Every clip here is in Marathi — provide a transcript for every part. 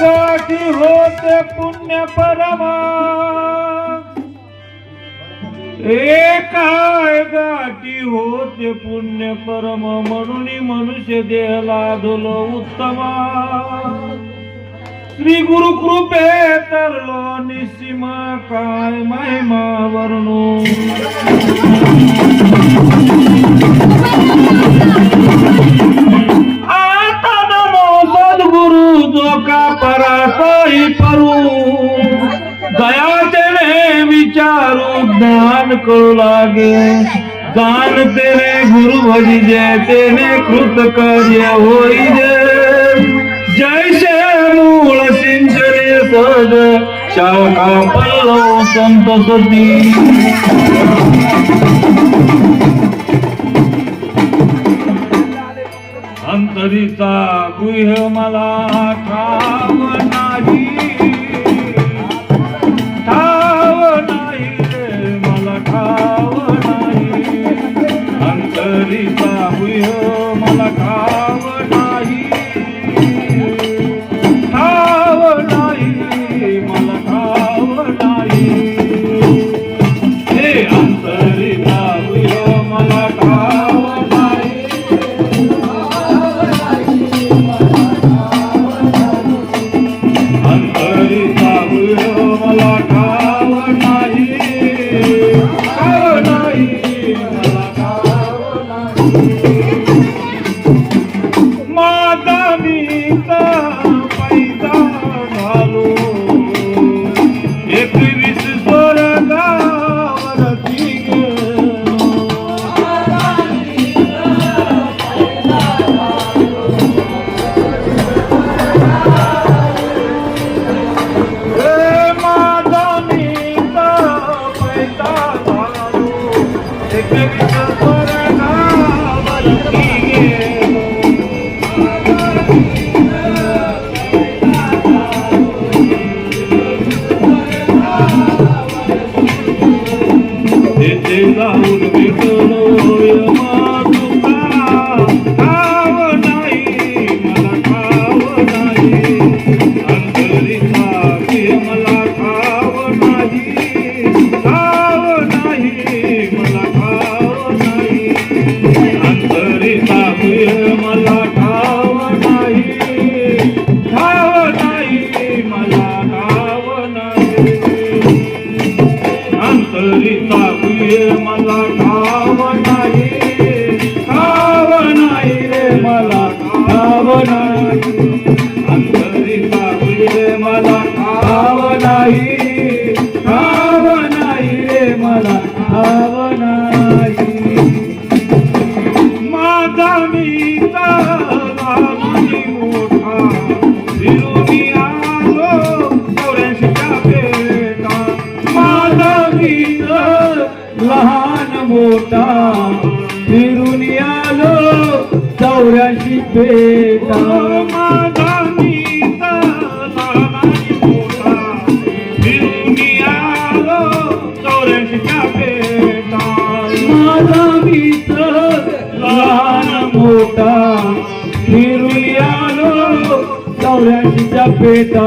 ગાઠી હોત પુણ્ય પરમા. એકાય ગાઠી હોત પુણ્ય પરમ. મનુની મનુષ્ય દેહ લાધલો ઉત્તમ. શ્રી ગુરુ કૃપે તરલો નિસીમા કાય મહિમા વર્ણો. भान करू लागे. जान तेने गुरु भजिजे तेने कृत कार्य होईजे जय जय मूळ सिंचने सहज शावका पल्लव संत सती अंतरिता गुह मला ठाऊ प्रवीण लहान मोठा. फिरून आलो चौऱ्याशी पेटा हो माझा मोठा. फिरून आलो चौऱ्याशीच्या पेटा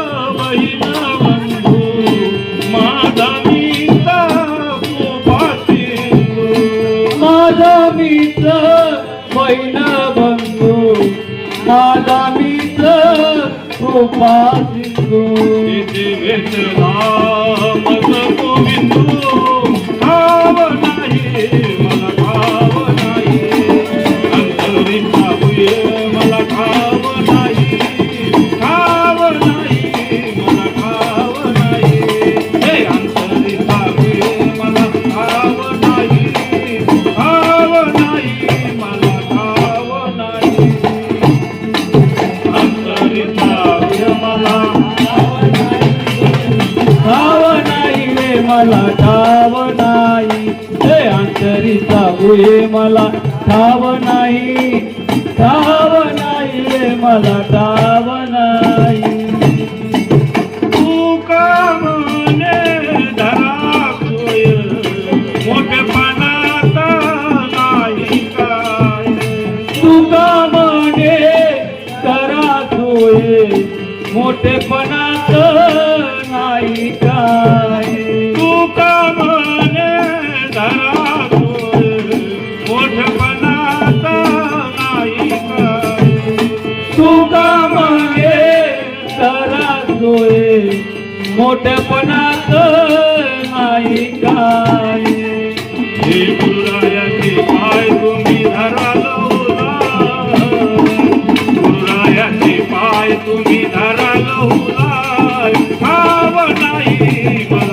माझा मित्र कृपा सिंधू जीवित राम गोविंदू नाव नाही. तुझे मला ठाव नाही ठाव नाही मला ठाव नाही. मोठ्या पानात नाही काय? तुका Thank you.